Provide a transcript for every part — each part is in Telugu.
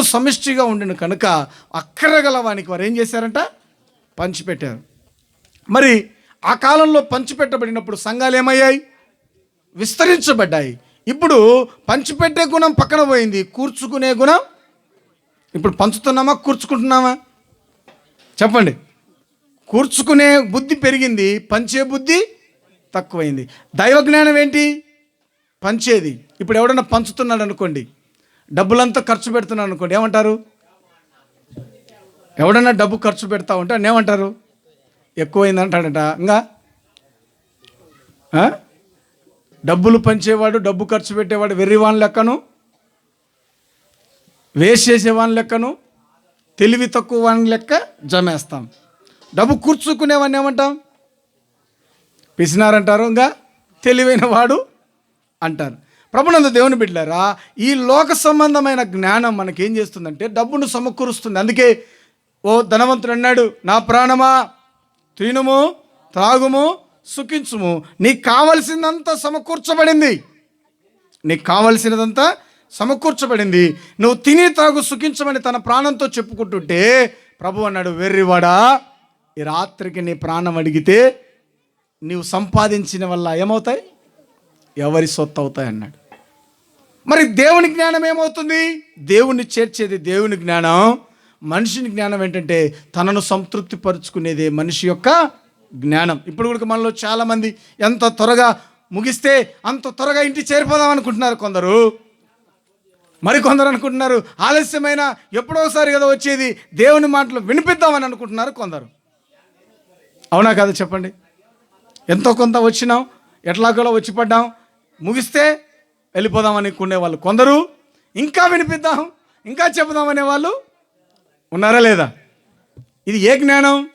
సమిష్టిగా ఉండిన కనుక అక్కరగల వానికి వారు ఏం చేశారంట? పంచిపెట్టారు. మరి ఆ కాలంలో పంచిపెట్టబడినప్పుడు సంఘాలు ఏమయ్యాయి? విస్తరించబడ్డాయి. ఇప్పుడు పంచిపెట్టే గుణం పక్కన పోయింది. కూర్చుకునే గుణం? ఇప్పుడు పంచుతున్నామా? కూర్చుకుంటున్నామా? చెప్పండి. కూర్చుకునే బుద్ధి పెరిగింది పంచే బుద్ధి తక్కువైంది. దైవ జ్ఞానం ఏంటి? పంచేది. ఇప్పుడు ఎవడన్నా పంచుతున్నాడు అనుకోండి డబ్బులంతా ఖర్చు పెడుతున్నాను అనుకోండి ఏమంటారు? ఎవడన్నా డబ్బు ఖర్చు పెడతా ఉంటే అని ఏమంటారు? ఎక్కువైందంటాడట. ఇంకా? డబ్బులు పంచేవాడు డబ్బు ఖర్చు పెట్టేవాడు వెర్రివాన్ లెక్కను? వేస్ట్ చేసేవాని లెక్కను? తెలివి తక్కువ వాని లెక్క జమేస్తాం. డబ్బు కూర్చుకునేవాడిని ఏమంటాం? పిసినారంటారు ఇంకా? తెలివైన వాడు అంటారు. ప్రభునందు దేవుని బిడ్డారా ఈ లోక సంబంధమైన జ్ఞానం మనకేం చేస్తుందంటే డబ్బును సమకూరుస్తుంది. అందుకే ఓ ధనవంతుడు అన్నాడు నా ప్రాణమా తినుము త్రాగుము సుఖించుము. నీకు కావలసిందంతా సమకూర్చబడింది. నీకు కావలసినదంతా సమకూర్చబడింది. నువ్వు తిని తాగు సుఖించమని తన ప్రాణంతో చెప్పుకుంటుంటే ప్రభు అన్నాడు వెర్రివాడా ఈ రాత్రికి నీ ప్రాణం అడిగితే నీవు సంపాదించిన వల్ల ఏమవుతాయి? ఎవరి సొత్తు అవుతాయి అన్నాడు. మరి దేవుని జ్ఞానం ఏమవుతుంది? దేవుణ్ణి చేర్చేది దేవుని జ్ఞానం. మనిషిని జ్ఞానం ఏంటంటే తనను సంతృప్తి పరుచుకునేదే మనిషి యొక్క జ్ఞానం. ఇప్పుడు కూడా మనలో చాలామంది ఎంత త్వరగా ముగిస్తే అంత త్వరగా ఇంటి చేరిపోదాం అనుకుంటున్నారు కొందరు. మరి కొందరు అనుకుంటున్నారు ఆలస్యమైన ఎప్పుడో ఒకసారి కదా వచ్చేది? దేవుని మాటలు వినిపిద్దామని అనుకుంటున్నారు కొందరు. అవునా కదా చెప్పండి? ఎంతో కొంత వచ్చినాం ఎట్లాగోలా వచ్చి పడ్డాం ముగిస్తే వెళ్ళిపోదామని అనుకునే వాళ్ళు కొందరు. ఇంకా వినిపిద్దాం ఇంకా చెబుదామనే వాళ్ళు ఉన్నారా లేదా? ఇది ఏ జ్ఞానం?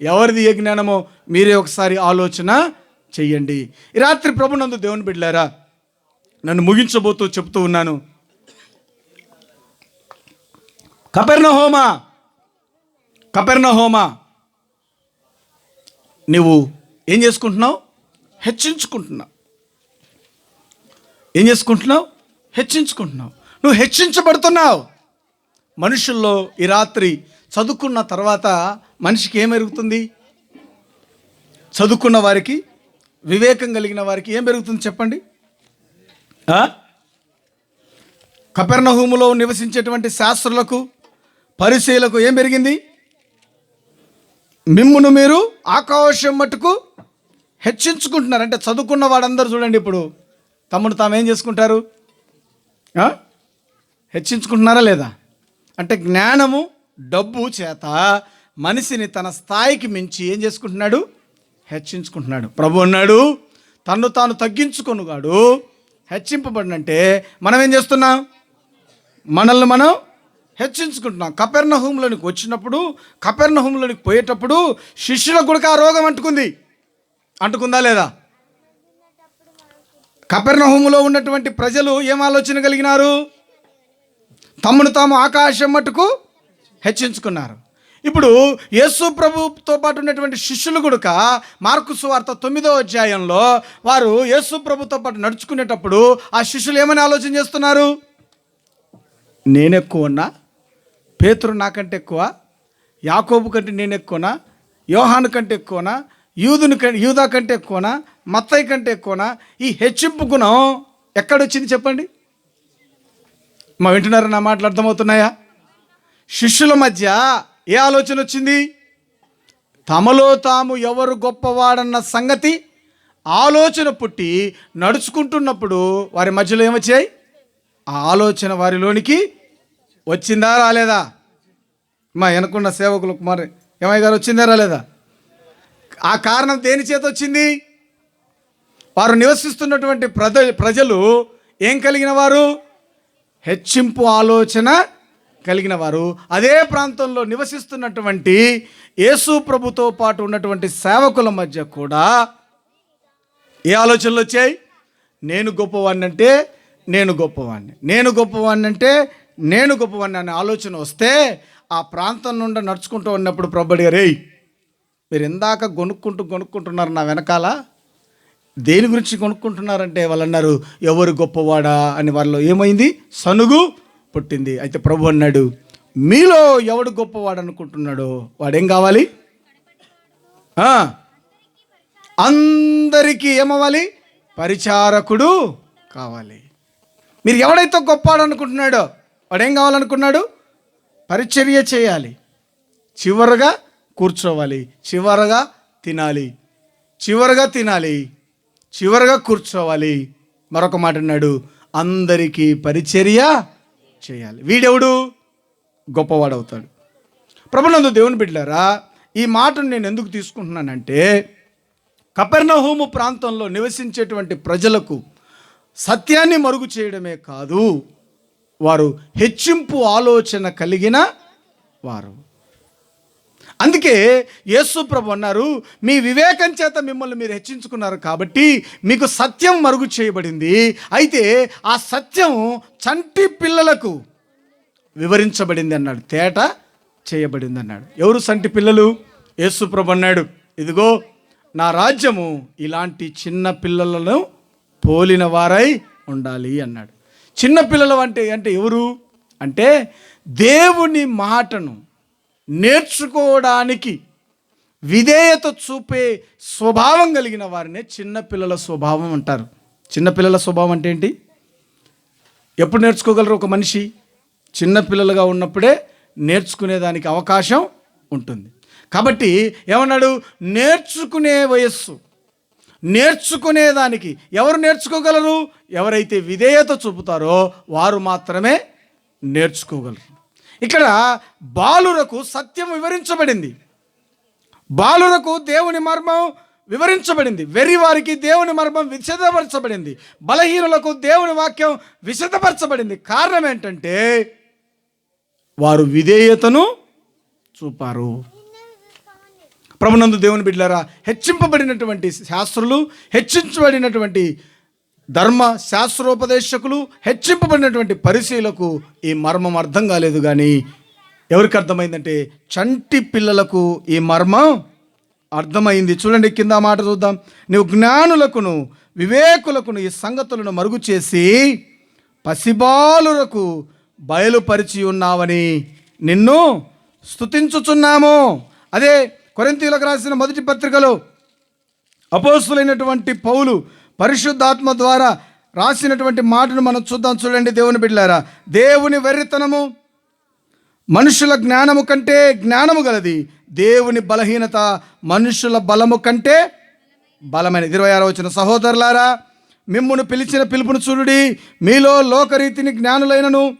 ఎవరిది ఏ జ్ఞానమో మీరే ఒకసారి ఆలోచన చెయ్యండి. ఈ రాత్రి ప్రభునందు దేవుని బిడ్డారా నన్ను ముగించబోతూ చెప్తూ ఉన్నాను. కపెర్ణ హోమా కపెర్ణ హోమా నువ్వు ఏం చేసుకుంటున్నావు? హెచ్చించుకుంటున్నావు. ఏం చేసుకుంటున్నావు? హెచ్చించుకుంటున్నావు. నువ్వు హెచ్చించబడుతున్నావు. మనుషుల్లో ఈ రాత్రి చదువుకున్న తర్వాత మనిషికి ఏం పెరుగుతుంది? చదువుకున్న వారికి వివేకం కలిగిన వారికి ఏం పెరుగుతుంది చెప్పండి? కపెర్ణహూములో నివసించేటువంటి శాస్త్రులకు పరిశీలకు ఏం పెరిగింది? మిమ్మును మీరు ఆకాశం మట్టుకు హెచ్చించుకుంటున్నారు. అంటే చదువుకున్న వాడందరూ చూడండి ఇప్పుడు. తమ్ముడు తాము ఏం చేసుకుంటారు? హెచ్చించుకుంటున్నారా లేదా? అంటే జ్ఞానము డబ్బు చేత మనిషిని తన స్థాయికి మించి ఏం చేసుకుంటున్నాడు? హెచ్చించుకుంటున్నాడు. ప్రభు అన్నాడు తను తాను తగ్గించుకొనుగాడు. హెచ్చింపబడినంటే మనం ఏం చేస్తున్నాం? మనల్ని మనం హెచ్చించుకుంటున్నాం. కపెర్ణ హోమ్లోనికి వచ్చినప్పుడు కపెర్ణ హోమ్లోనికి పోయేటప్పుడు శిష్యులకు కూడా ఆ రోగం అంటుకుంది. అంటుకుందా లేదా? కపెర్ణహూములో ఉన్నటువంటి ప్రజలు ఏం ఆలోచన కలిగినారు? తమను తాము ఆకాశం మట్టుకు హెచ్చించుకున్నారు. ఇప్పుడు యేసు ప్రభుతో పాటు ఉన్నటువంటి శిష్యులు కూడా మార్కు సువార్త తొమ్మిదో అధ్యాయంలో వారు యేసు ప్రభుతో పాటు నడుచుకునేటప్పుడు ఆ శిష్యులు ఏమని ఆలోచన చేస్తున్నారు? నేను ఎక్కువ ఉన్నా పేతురు నాకంటే ఎక్కువ యాకోబు కంటే నేను ఎక్కువనా యోహాను కంటే ఎక్కువనా యూదుని యూదా కంటే ఎక్కువనా? మత్తయ్య కంటే ఎక్కువనా? ఈ హెచ్చింపు గుణం ఎక్కడొచ్చింది చెప్పండి? మా వింటున్నారా? నా మాటలు అర్థమవుతున్నాయా? శిష్యుల మధ్య ఏ ఆలోచన వచ్చింది? తమలో తాము ఎవరు గొప్పవాడన్న సంగతి ఆలోచన పుట్టి నడుచుకుంటున్నప్పుడు వారి మధ్యలో ఏమొచ్చాయి? ఆ ఆలోచన వారిలోనికి వచ్చిందా రాలేదా? మా వెనకున్న సేవకులు కుమార్ ఏమయ్య గారు వచ్చిందా రాలేదా? ఆ కారణం దేని చేత వచ్చింది? వారు నివసిస్తున్నటువంటి ప్రజ ప్రజలు ఏం కలిగిన వారు? హెచ్చింపు ఆలోచన కలిగిన వారు. అదే ప్రాంతంలో నివసిస్తున్నటువంటి యేసు ప్రభుతో పాటు ఉన్నటువంటి సేవకుల మధ్య కూడా ఏ ఆలోచనలు వచ్చాయి? నేను గొప్పవాడిని అంటే నేను గొప్పవాడిని నేను గొప్పవాడిని అంటే నేను గొప్పవాడిని అనే ఆలోచన వస్తే ఆ ప్రాంతం నుండి నడుచుకుంటూ ఉన్నప్పుడు ప్రభడి గారు మీరు ఇందాక కొనుక్కుంటూ కొనుక్కుంటున్నారు నా వెనకాల. దేని గురించి కొనుక్కుంటున్నారంటే వాళ్ళు అన్నారు ఎవరు గొప్పవాడా? అని వాళ్ళు ఏమైంది? సనుగు పుట్టింది. అయితే ప్రభు అన్నాడు మీలో ఎవడు గొప్పవాడు అనుకుంటున్నాడో వాడేం కావాలి? అందరికీ ఏమవ్వాలి? పరిచారకుడు కావాలి. మీరు ఎవడైతే గొప్పవాడు అనుకుంటున్నాడో వాడేం కావాలనుకున్నాడు? పరిచర్య చేయాలి. చివరగా కూర్చోవాలి. చివరగా తినాలి. చివరగా తినాలి. చివరగా కూర్చోవాలి. మరొక మాట అన్నాడు. అందరికీ పరిచర్య చేయాలి. వీడెవడు? గొప్పవాడవుతాడు. ప్రభునందు దేవుని బిడ్డారా ఈ మాటను నేను ఎందుకు తీసుకుంటున్నానంటే కపెర్ణహూము ప్రాంతంలో నివసించేటువంటి ప్రజలకు సత్యాన్ని మరుగు చేయడమే కాదు వారు హెచ్చింపు ఆలోచన కలిగిన వారు. అందుకే యేసు ప్రభు అన్నారు మీ వివేకం చేత మిమ్మల్ని మీరు హెచ్చించుకున్నారు కాబట్టి మీకు సత్యం మరుగు చేయబడింది. అయితే ఆ సత్యం చంటి పిల్లలకు వివరించబడింది అన్నాడు. తేట చేయబడింది అన్నాడు. ఎవరు సంటి పిల్లలు? యేసు ప్రభు అన్నాడు ఇదిగో నా రాజ్యము ఇలాంటి చిన్న పిల్లలను పోలిన వారై ఉండాలి అన్నాడు. చిన్న పిల్లలు అంటే అంటే ఎవరు? అంటే దేవుని మాటను నేర్చుకోవడానికి విధేయత చూపే స్వభావం కలిగిన వారినే చిన్నపిల్లల స్వభావం అంటారు. చిన్నపిల్లల స్వభావం అంటే ఏంటి? ఎప్పుడు నేర్చుకోగలరు ఒక మనిషి? చిన్నపిల్లలుగా ఉన్నప్పుడే నేర్చుకునేదానికి అవకాశం ఉంటుంది. కాబట్టి ఏమన్నాడు? నేర్చుకునే వయస్సు. నేర్చుకునేదానికి ఎవరు నేర్చుకోగలరు? ఎవరైతే విధేయత చూపుతారో వారు మాత్రమే నేర్చుకోగలరు. ఇక్కడ బాలురకు సత్యం వివరించబడింది. బాలురకు దేవుని మర్మం వివరించబడింది. వెర్రి వారికి దేవుని మర్మం విశదపరచబడింది. బలహీనులకు దేవుని వాక్యం విశదపరచబడింది. కారణం ఏంటంటే వారు విధేయతను చూపారు. ప్రభునందు దేవుని బిడ్డలారా హెచ్చింపబడినటువంటి శాస్త్రులు హెచ్చించబడినటువంటి ధర్మ శాస్త్రోపదేశకులు హెచ్చింపబడినటువంటి పరిశీలకు ఈ మర్మం అర్థం కాలేదు కానీ ఎవరికి అర్థమైందంటే చంటి పిల్లలకు ఈ మర్మం అర్థమైంది. చూడండి కింద మాట చూద్దాం. నువ్వు జ్ఞానులకును వివేకులకును ఈ సంగతులను మరుగు చేసి పసిబాలులకు బయలుపరిచి ఉన్నావని నిన్ను స్థుతించుచున్నాము అదే కొరింతీలకు రాసిన మొదటి పత్రికలో అపోస్తులైనటువంటి పౌలు పరిశుద్ధాత్మ ద్వారా రాసినటువంటి మాటను మనం చూద్దాం. చూడండి దేవుని బిడ్డారా దేవుని వెర్రితనము మనుషుల జ్ఞానము కంటే జ్ఞానము గలది. దేవుని బలహీనత మనుషుల బలము కంటే బలమైనది. ఇరవై ఆరో వచ్చిన సహోదరులారా మిమ్మును పిలిచిన పిలుపును చూడుడి. మీలో లోకరీతిని జ్ఞానులైనను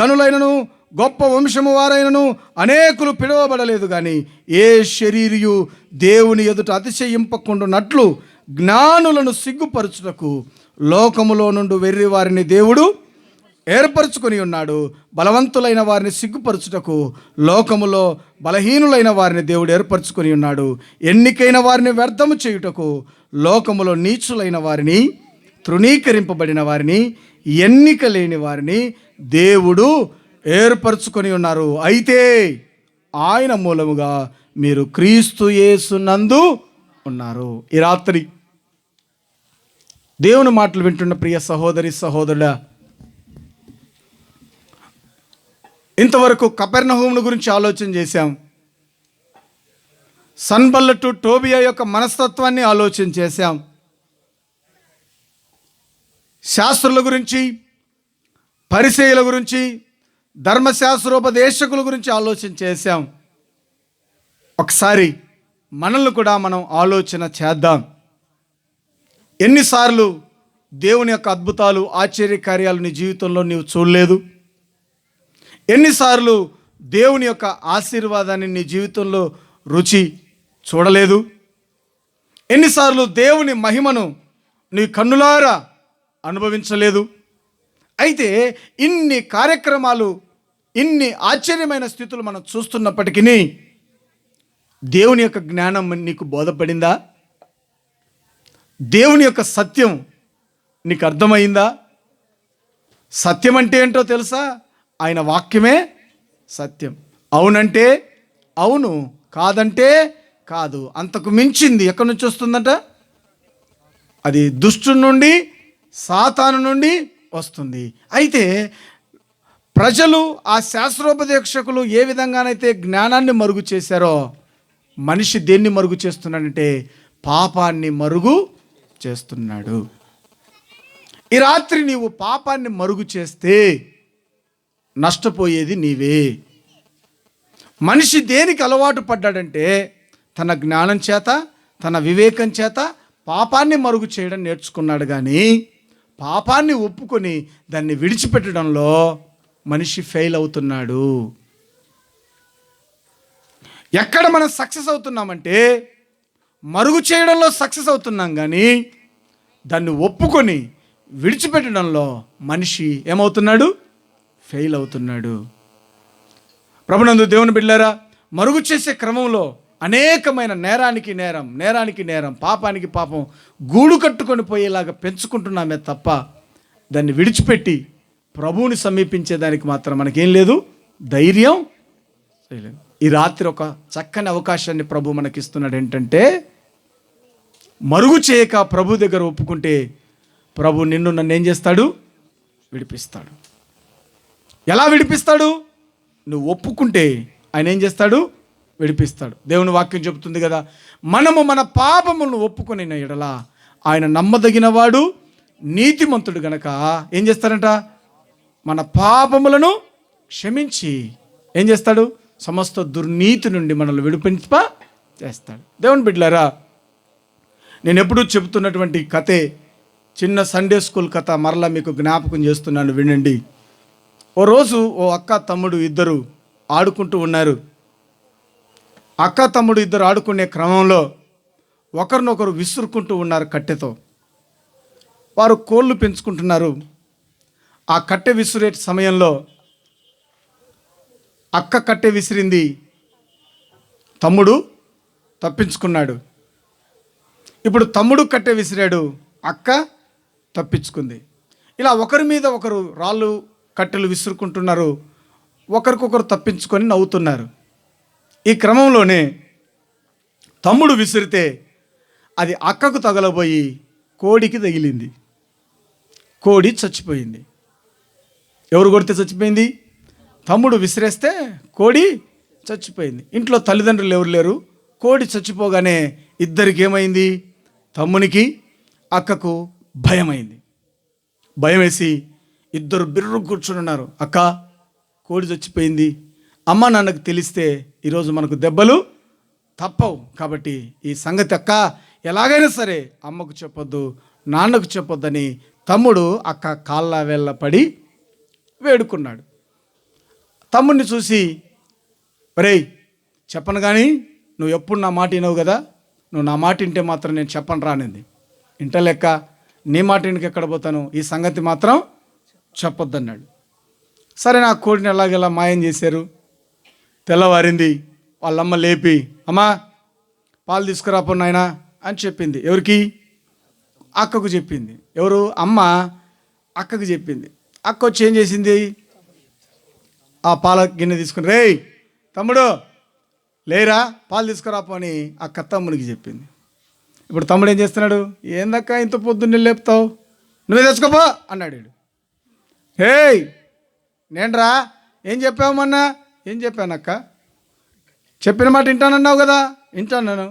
గనులైనను గొప్ప వంశము వారైనను అనేకులు పిలువబడలేదు కానీ ఏ శరీరియు దేవుని ఎదుట అతిశయింపకుండునట్లు జ్ఞానులను సిగ్గుపరచుటకు లోకములో నుండి వెర్రి వారిని దేవుడు ఏర్పరచుకొని ఉన్నాడు. బలవంతులైన వారిని సిగ్గుపరచుటకు లోకములో బలహీనులైన వారిని దేవుడు ఏర్పరచుకొని ఉన్నాడు. ఎన్నికైన వారిని వ్యర్థము చేయుటకు లోకములో నీచులైన వారిని తృణీకరింపబడిన వారిని ఎన్నిక లేని వారిని దేవుడు ఏర్పరచుకొని ఉన్నారు. అయితే ఆయన మూలముగా మీరు క్రీస్తు యేసునందు ఉన్నారు. ఈ రాత్రి దేవుని మాటలు వింటున్న ప్రియ సహోదరి సహోదరుడా ఇంతవరకు కపెర్నహూమును గురించి ఆలోచన చేశాం. సన్బల్లటు టోబియా యొక్క మనస్తత్వాన్ని ఆలోచన చేశాం. శాస్త్రుల గురించి పరిచయుల గురించి ధర్మశాస్త్రోపదేశకుల గురించి ఆలోచన చేశాం. ఒకసారి మనల్ని కూడా మనం ఆలోచన చేద్దాం. ఎన్నిసార్లు దేవుని యొక్క అద్భుతాలు ఆశ్చర్య కార్యాలు నీ జీవితంలో నీవు చూడలేదు? ఎన్నిసార్లు దేవుని యొక్క ఆశీర్వాదాన్ని నీ జీవితంలో రుచి చూడలేదు? ఎన్నిసార్లు దేవుని మహిమను నీ కన్నులారా అనుభవించలేదు? అయితే ఇన్ని కార్యక్రమాలు ఇన్ని ఆశ్చర్యమైన స్థితులు మనం చూస్తున్నప్పటికీ దేవుని యొక్క జ్ఞానం నీకు బోధపడిందా? దేవుని యొక్క సత్యం నీకు అర్థమైందా? సత్యం అంటే ఏంటో తెలుసా? ఆయన వాక్యమే సత్యం. అవునంటే అవును కాదంటే కాదు. అంతకు మించింది ఎక్కడి నుంచి వస్తుందట? అది దుష్టు నుండి సాతాను నుండి వస్తుంది. అయితే ప్రజలు ఆ శాస్త్రోపదేక్షకులు ఏ విధంగానైతే జ్ఞానాన్ని మరుగు చేశారో మనిషి దేన్ని మరుగు చేస్తున్నాడంటే పాపాన్ని మరుగు చేస్తున్నాడు. ఈ రాత్రి నీవు పాపాన్ని మరుగు చేస్తే నష్టపోయేది నీవే. మనిషి దేనికి అలవాటు పడ్డాడంటే తన జ్ఞానం చేత తన వివేకం చేత పాపాన్ని మరుగు చేయడం నేర్చుకున్నాడు కానీ పాపాన్ని ఒప్పుకొని దాన్ని విడిచిపెట్టడంలో మనిషి ఫెయిల్ అవుతున్నాడు. ఎక్కడ మనం సక్సెస్ అవుతున్నామంటే మరుగు చేయడంలో సక్సెస్ అవుతున్నాం కానీ దాన్ని ఒప్పుకొని విడిచిపెట్టడంలో మనిషి ఏమవుతున్నాడు? ఫెయిల్ అవుతున్నాడు. ప్రభునందు దేవుని బిడ్డారా మరుగు చేసే క్రమంలో అనేకమైన నేరానికి నేరం నేరానికి నేరం పాపానికి పాపం గూడు కట్టుకొని పోయేలాగా పెంచుకుంటున్నామే తప్ప దాన్ని విడిచిపెట్టి ప్రభువుని సమీపించేదానికి మాత్రం మనకేం లేదు? ధైర్యం. ఈ రాత్రి ఒక చక్కని అవకాశాన్ని ప్రభు మనకిస్తున్నాడు. ఏంటంటే మరుగు చేయక ప్రభు దగ్గర ఒప్పుకుంటే ప్రభు నిన్ను నన్ను ఏం చేస్తాడు? విడిపిస్తాడు. ఎలా విడిపిస్తాడు? నువ్వు ఒప్పుకుంటే ఆయన ఏం చేస్తాడు? విడిపిస్తాడు. దేవుని వాక్యం చెబుతుంది కదా మనము మన పాపములను ఒప్పుకొని ఎడల ఆయన నమ్మదగినవాడు నీతిమంతుడు గనక ఏం చేస్తాడంట? మన పాపములను క్షమించి ఏం చేస్తాడు? సమస్త దుర్నీతి నుండి మనల్ని విడిపింప చేస్తాడు. దేవుని బిడ్డలారా నేను ఎప్పుడూ చెబుతున్నటువంటి కథే చిన్న సండే స్కూల్ కథ మరలా మీకు జ్ఞాపకం చేస్తున్నాను వినండి. ఓ రోజు ఓ అక్క తమ్ముడు ఇద్దరు ఆడుకుంటూ ఉన్నారు. అక్క తమ్ముడు ఇద్దరు ఆడుకునే క్రమంలో ఒకరినొకరు విసురుకుంటూ ఉన్నారు కట్టెతో. వారు కోళ్ళు పెంచుకుంటున్నారు. ఆ కట్టె విసిరే సమయంలో అక్క కట్టె విసిరింది. తమ్ముడు తప్పించుకున్నాడు. ఇప్పుడు తమ్ముడు కట్టె విసిరాడు అక్క తప్పించుకుంది. ఇలా ఒకరి మీద ఒకరు రాళ్ళు కట్టెలు విసురుకుంటున్నారు ఒకరికొకరు తప్పించుకొని నవ్వుతున్నారు. ఈ క్రమంలోనే తమ్ముడు విసిరితే అది అక్కకు తగలబోయి కోడికి తగిలింది. కోడి చచ్చిపోయింది. ఎవరు కొడితే చచ్చిపోయింది? తమ్ముడు విసిరేస్తే కోడి చచ్చిపోయింది. ఇంట్లో తల్లిదండ్రులు ఎవరు లేరు? కోడి చచ్చిపోగానే ఇద్దరికి ఏమైంది తమ్మునికి అక్కకు భయమైంది. భయం వేసి ఇద్దరు బిర్రు కూర్చుని ఉన్నారు అక్క కోడి చచ్చిపోయింది. అమ్మ నాన్నకు తెలిస్తే ఈరోజు మనకు దెబ్బలు తప్పవు. కాబట్టి ఈ సంగతి అక్క ఎలాగైనా సరే అమ్మకు చెప్పొద్దు నాన్నకు చెప్పొద్దని తమ్ముడు అక్క కాళ్ళ వేళ్ళ పడి వేడుకున్నాడు. తమ్ముడిని చూసి రే చెప్పను కానీ నువ్వు ఎప్పుడు నా మాట వినవు కదా? నువ్వు నా మాట ఇంటే మాత్రం నేను చెప్పను రానింది ఇంట లెక్క నీ మాట ఇంటికి ఎక్కడ పోతాను? ఈ సంగతి మాత్రం చెప్పొద్దన్నాడు. సరే నా కోడిని ఎలాగెలా మాయం చేశారు? తెల్లవారింది వాళ్ళమ్మ లేపి అమ్మా పాలు తీసుకురాపో నాయనా అని చెప్పింది. ఎవరికి? అక్కకు చెప్పింది. ఎవరు? అమ్మ అక్కకు చెప్పింది. అక్క వచ్చి ఏం చేసింది? ఆ పాల గిన్నె తీసుకుని రేయ్ తమ్ముడు లేరా? పాలు తీసుకురా అని అక్క తమ్మునికి చెప్పింది. ఇప్పుడు తమ్ముడు ఏం చేస్తున్నాడు? ఏందక్క ఇంత పొద్దున్నే లేపుతావు? నువ్వే తెచ్చుకోపో అన్నాడు వీడు హేయ్ నేనరా ఏం చెప్పామన్నా ఏం చెప్పానక్క చెప్పిన మాట వింటానన్నావు కదా? వింటాను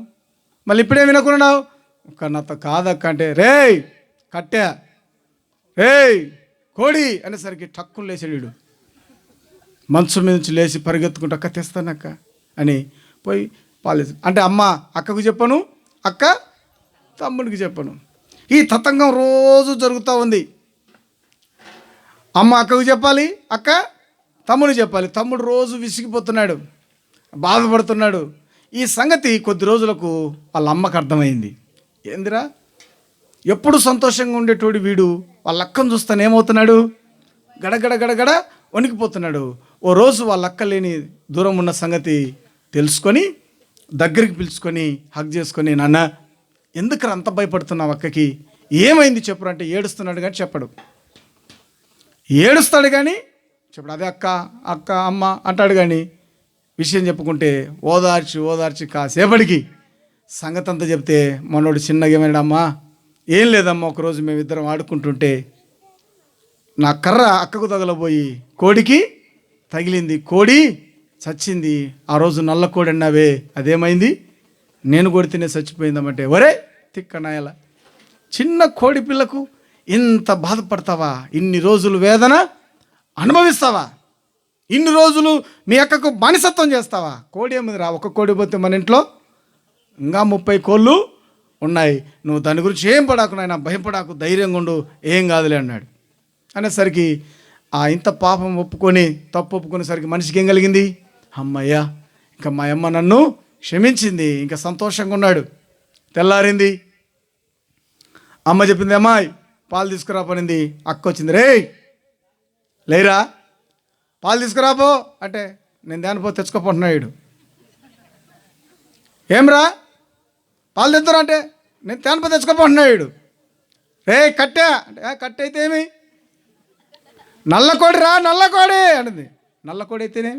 మళ్ళీ ఇప్పుడే వినకున్నావు ఒక నాతో కాదక్క అంటే రేయ్ కట్టా రేయ్ కోడి అనేసరికి టక్కులు లేచాడు వీడు. మంచం మీద నుంచి లేచి పరిగెత్తుకుంటూ అక్క తెస్తానక్క అని పోయి పాలేదు అంటే అమ్మ అక్కకు చెప్పను అక్క తమ్ముడికి చెప్పను. ఈ తతంగం రోజు జరుగుతూ ఉంది. అమ్మ అక్కకు చెప్పాలి అక్క తమ్ముడు చెప్పాలి. తమ్ముడు రోజు విసిగిపోతున్నాడు బాధపడుతున్నాడు. ఈ సంగతి కొద్ది రోజులకు వాళ్ళ అమ్మకు అర్థమైంది. ఏందిరా? ఎప్పుడు సంతోషంగా ఉండేటోడు వీడు? వాళ్ళ అక్కను చూస్తాను ఏమవుతున్నాడు? గడగడ గడగడ వణికిపోతున్నాడు. ఓ రోజు వాళ్ళ అక్క లేని దూరం ఉన్న సంగతి తెలుసుకొని దగ్గరికి పిలుచుకొని హక్ చేసుకొని నాన్న ఎందుకు అంత భయపడుతున్నావు అక్కకి? ఏమైంది చెప్పురు? అంటే ఏడుస్తున్నాడు కానీ చెప్పడు. ఏడుస్తాడు కానీ చెప్పడు అదే అక్క అక్క అమ్మ అంటాడు కానీ విషయం చెప్పుకుంటే ఓదార్చి ఓదార్చి కాసేపటికి సంగతి అంతా చెప్తే మనోడు చిన్నగా ఏమైనా అమ్మా ఏం లేదమ్మా ఒకరోజు మేమిద్దరం ఆడుకుంటుంటే నా కర్ర అక్కకు తగలబోయి కోడికి తగిలింది. కోడి చచ్చింది ఆ రోజు నల్ల కోడి అదేమైంది? నేను కొడితేనే చచ్చిపోయిందమంటే ఒరే తిక్కనాయల చిన్న కోడి పిల్లకు ఇంత బాధపడతావా? ఇన్ని రోజులు వేదన అనుభవిస్తావా? ఇన్ని రోజులు మీ అక్కకు బానిసత్వం చేస్తావా? కోడి ఏమిది రా ఒక కోడి పోతే మన ఇంట్లో ఇంకా ముప్పై కోళ్ళు ఉన్నాయి. నువ్వు దాని గురించి ఏం పడాకు నాయన భయపడాకు ధైర్యంగా ఉండు ఏం కాదులే అన్నాడు. అనేసరికి ఆ ఇంత పాపం ఒప్పుకొని తప్పు ఒప్పుకునేసరికి మనిషికి ఏం కలిగింది? అమ్మయ్యా ఇంకా మా అమ్మ నన్ను క్షమించింది ఇంకా సంతోషంగా ఉన్నాడు. తెల్లారింది. అమ్మ చెప్పింది అమ్మాయి పాలు తీసుకురా పనింది అక్క వచ్చింది రే లేరా? పాలు తీసుకురాపో అంటే నేను దానిపో తెచ్చుకోపోతున్నాడు ఏమ్రా? పాలు తెద్దురా అంటే నేను తేనప తెచ్చుకోపోతున్నాడు రే కట్టే అంటే "ఆ, అయితే ఏమి? నల్లకోడి రా నల్లకోడి అంటుంది నల్లకోడి అయితేనే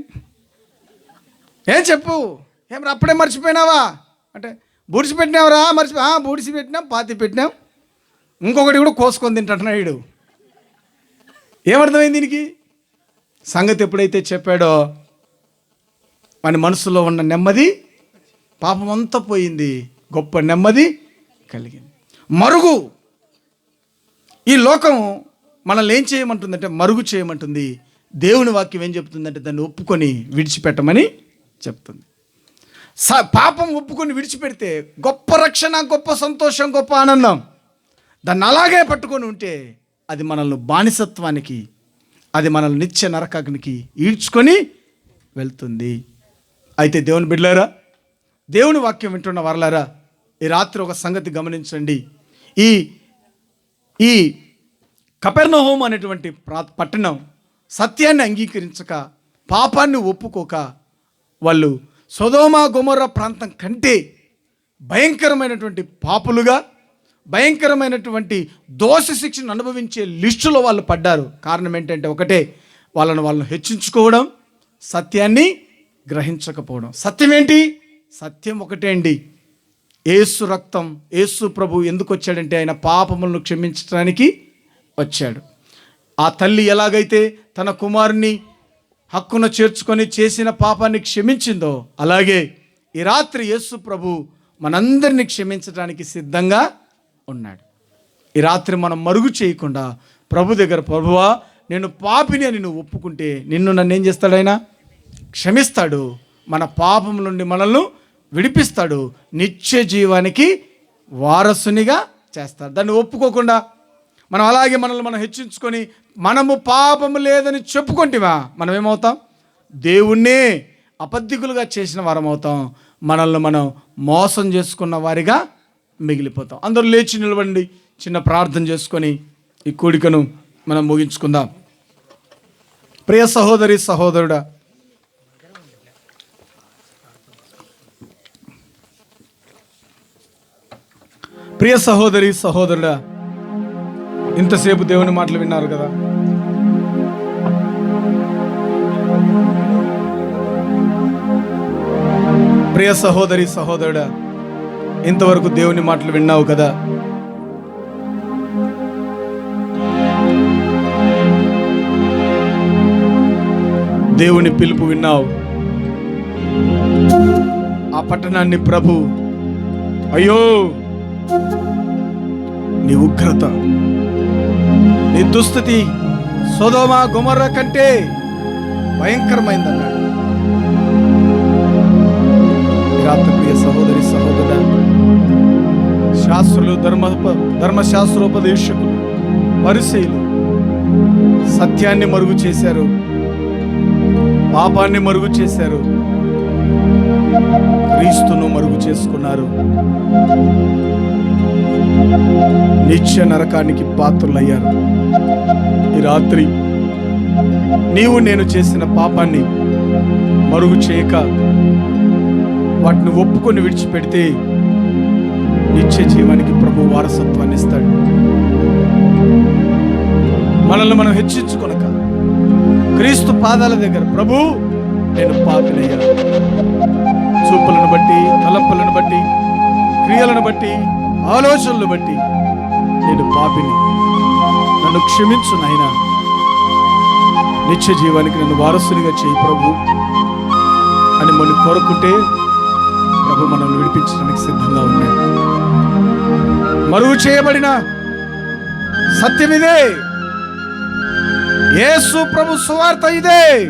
ఏం చెప్పు? ఏం రా, అప్పుడే మర్చిపోయినావా? అంటే బూడిసి పెట్టినావురా మర్చిపో బూడిసి పెట్టినాం పాతి పెట్టినాం. ఇంకొకటి కూడా కోసుకొని తింటున్నాడు ఏమర్థమైంది దీనికి? సంగతి ఎప్పుడైతే చెప్పాడో మన మనసులో ఉన్న నెమ్మది పాపం అంతా పోయింది. గొప్ప నెమ్మది కలిగింది. మరుగు! ఈ లోకం మనల్ని ఏం చేయమంటుందంటే మరుగు చేయమంటుంది. దేవుని వాక్యం ఏం చెప్తుందంటే దాన్ని ఒప్పుకొని విడిచిపెట్టమని చెప్తుంది. స పాపం ఒప్పుకొని విడిచిపెడితే గొప్ప రక్షణ గొప్ప సంతోషం గొప్ప ఆనందం. దాన్ని అలాగే పట్టుకొని ఉంటే అది మనల్ని బానిసత్వానికి అది మనల్ని నిత్య నరకాగ్నికి ఈడ్చుకొని వెళ్తుంది. అయితే దేవుని బిడ్డలారా దేవుని వాక్యం వింటున్న వరలారా ఈ రాత్రి ఒక సంగతి గమనించండి. ఈ ఈ కపెర్నహోం అనేటువంటి ప్రా- పట్టణం సత్యాన్ని అంగీకరించక పాపాన్ని ఒప్పుకోక వాళ్ళు సొదోమ గుమర్ర ప్రాంతం కంటే భయంకరమైనటువంటి పాపులుగా భయంకరమైనటువంటి దోష శిక్షను అనుభవించే లిస్టులో వాళ్ళు పడ్డారు. కారణం ఏంటంటే ఒకటే వాళ్ళను వాళ్ళను హెచ్చించుకోవడం సత్యాన్ని గ్రహించకపోవడం. సత్యం ఏంటి? సత్యం ఒకటే అండి. ఏసు రక్తం ఏసు ప్రభు ఎందుకు వచ్చాడంటే ఆయన పాపములను క్షమించడానికి వచ్చాడు. ఆ తల్లి ఎలాగైతే తన కుమారుని హక్కును చేర్చుకొని చేసిన పాపాన్ని క్షమించిందో అలాగే ఈ రాత్రి యేసు ప్రభు మనందరినీ క్షమించడానికి సిద్ధంగా ఉన్నాడు. ఈ రాత్రి మనం మరుగు చేయకుండా ప్రభు దగ్గర ప్రభువా నేను పాపిని అని నువ్వు ఒప్పుకుంటే నిన్ను నన్ను ఏం చేస్తాడైనా క్షమిస్తాడు. మన పాపం నుండి మనల్ని విడిపిస్తాడు. నిత్య జీవానికి వారసునిగా చేస్తాడు. దాన్ని ఒప్పుకోకుండా మనం అలాగే మనల్ని మనం హెచ్చించుకొని మనము పాపము లేదని చెప్పుకుంటేవా? మనం ఏమవుతాం దేవుణ్ణే అబద్ధికులుగా చేసిన వారం అవుతాం మనల్ని మనం మోసం చేసుకున్న వారిగా మిగిలిపోతాం. అందరూ లేచి నిలబండి చిన్న ప్రార్థన చేసుకొని ఈ కోడికను మనం ముగించుకుందాం. ప్రియ సహోదరి సహోదరుడా ప్రియ సహోదరి సహోదరుడా ఇంతసేపు దేవుని మాటలు విన్నారు కదా? ప్రియ సహోదరి సహోదరుడా ఇంతవరకు దేవుని మాటలు విన్నావు కదా? దేవుని పిలుపు విన్నావు. ఆ పట్టణాన్ని ప్రభు అయ్యో నీ ఉగ్రత నీ దుస్థితి సోదోమా గుమర్ర కంటే భయంకరమైందన్నాడు. ప్రియ సహోదరి సహోదర శాస్త్రులు ధర్మ ధర్మశాస్త్రోపదేశకులు పరిశీలు సత్యాన్ని మరుగు చేశారు పాపాన్ని మరుగు చేశారు క్రీస్తును మరుగు చేసుకున్నారు. నిత్య నరకానికి పాత్రులయ్యారు. రాత్రి నీవు నేను చేసిన పాపాన్ని మరుగు చేయక వాటిని ఒప్పుకొని విడిచిపెడితే నిత్య జీవానికి ప్రభు వారసత్వాన్ని ఇస్తాడు. మనల్ని మనం హెచ్చించుకొనక క్రీస్తు పాదాల దగ్గర ప్రభు నేను పాపినయ్యా. చూపులను బట్టి తలంపులను బట్టి క్రియలను బట్టి ఆలోచనలు బట్టి నేను పాపిని. నన్ను క్షమించు నాయనా నిత్య జీవానికి నన్ను వారసునిగా చేయి ప్రభు. అని మనం కోరుకుంటే ప్రభు మనల్ని విడిపించడానికి సిద్ధంగా ఉన్నాడు. మరుగు చేయబడిన సత్యం ఇదే. ఏసు ప్రభు సువార్త ఇదే.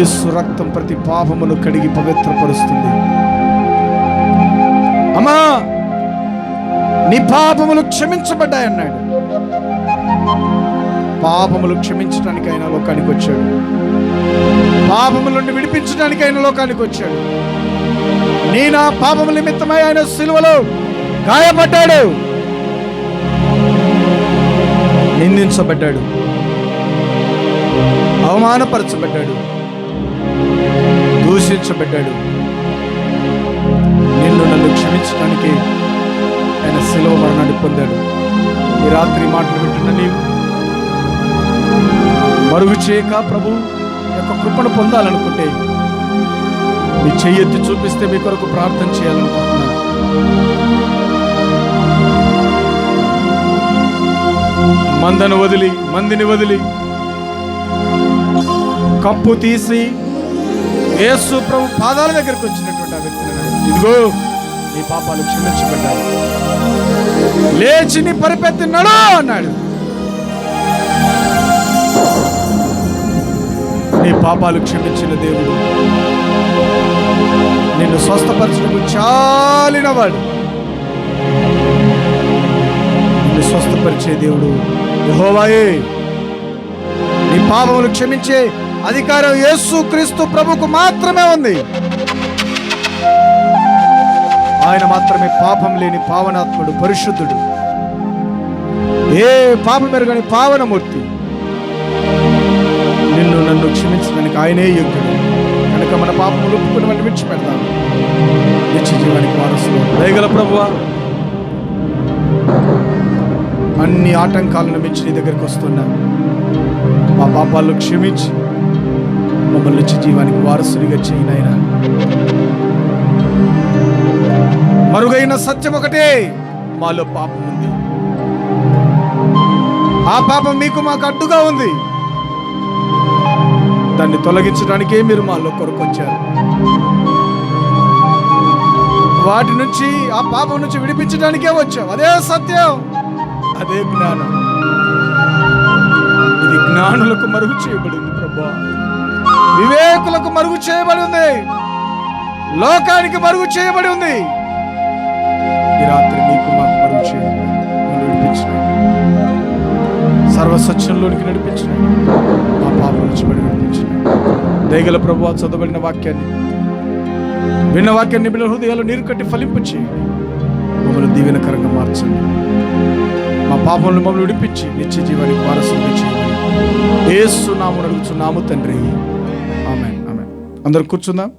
ఏసు రక్తం ప్రతి పాపమును కడిగి పవిత్రపరుస్తుంది. అమ్మా! నీ పాపములు క్షమించబడ్డాయన్నాడు పాపములు క్షమించడానికి ఆయన లోకానికి వచ్చాడు. పాపముల నుండి విడిపించడానికి ఆయన లోకానికి వచ్చాడు. నీ నా పాపముల నిమిత్తమై ఆయన సిలువలో గాయపడ్డాడు. నిందించబడ్డాడు. అవమానపరచబడ్డాడు. దూషించబడ్డాడు. నిన్ను నన్ను క్షమించడానికి ఆయన సెలవు మరణాన్ని పొందాడు. ఈ రాత్రి మాటలు వింటున్న నీవు మరుగు చేయక ప్రభు యొక్క కృపను పొందాలనుకుంటే మీ చెయ్యెత్తి చూపిస్తే మీ కొరకు ప్రార్థన చేయాలనుకుంటున్నాను. మందను వదిలి మందిని వదిలి కప్పు తీసి యేసు ప్రభు పాదాల దగ్గరికి వచ్చినటువంటి ఆ వ్యక్తిని ఇదిగో నీ పాపాలు క్షమించబడ్డాయి. లేచి నీ పరిపెత్తిన్నాడు అన్నాడు. నీ పాపాలు క్షమించిన దేవుడు. నిన్ను స్వస్థపరచడం చాలినవాడు. నిన్ను స్వస్థపరిచే దేవుడు యహోవాయే. నీ పాపములు క్షమించే అధికారం యేసు క్రీస్తు ప్రభుకు మాత్రమే ఉంది. ఆయన మాత్రమే పాపం లేని పావనాత్ముడు పరిశుద్ధుడు. ఏ పాపం ఎరగని పావనమూర్తి. నిన్ను నన్ను క్షమించడానికి ఆయనే యోగ్యుడు. కనుక మన పాపములు ఒప్పుకుని వాటిని విడిచిపెడతాం. నిత్య జీవానికి వారసులు. దయగల ప్రభువా. అన్ని ఆటంకాలను మించి నీ దగ్గరికి వస్తున్నా. మా పాపాలను క్షమించి మమ్మల్ని నిత్య జీవానికి వారసుడిగా చేయనైనా మరుగైన సత్యం ఒకటే. మాలో పాపం ఉంది. ఆ పాపం మీకు మాకు అడ్డుగా ఉంది. దాన్ని తొలగించడానికే మీరు మాలో కొరకు వచ్చారు వాటి నుంచి ఆ పాపం నుంచి విడిపించడానికే వచ్చావు. అదే సత్యం. అదే జ్ఞానం. ఇది జ్ఞానులకు మరుగు చేయబడింది ప్రభా. వివేకులకు మరుగు చేయబడి ఉంది. లోకానికి మరుగు చేయబడి ఉంది. ఈ రాత్రి నీకు మాకు మరుగు చేయడం. మమ్మల్ని సర్వసత్యంలోనికి మా పాపం నుంచి బడి నడిపించిన దేగల ప్రభు చదవబడిన వాక్యాన్ని విన్న వాక్యాన్ని బిడ్డ హృదయాలు నీరు కట్టి ఫలింపు చేయండి. మమ్మల్ని దీవెనకరంగా మార్చండి. మా పాపంలో మమ్మల్ని విడిపించి నిత్య జీవానికి వారసులు చేయండి. ఏసు నామను అడుగుచున్నాము తండ్రి. ఆమె ఆమె అందరు కూర్చుందాం.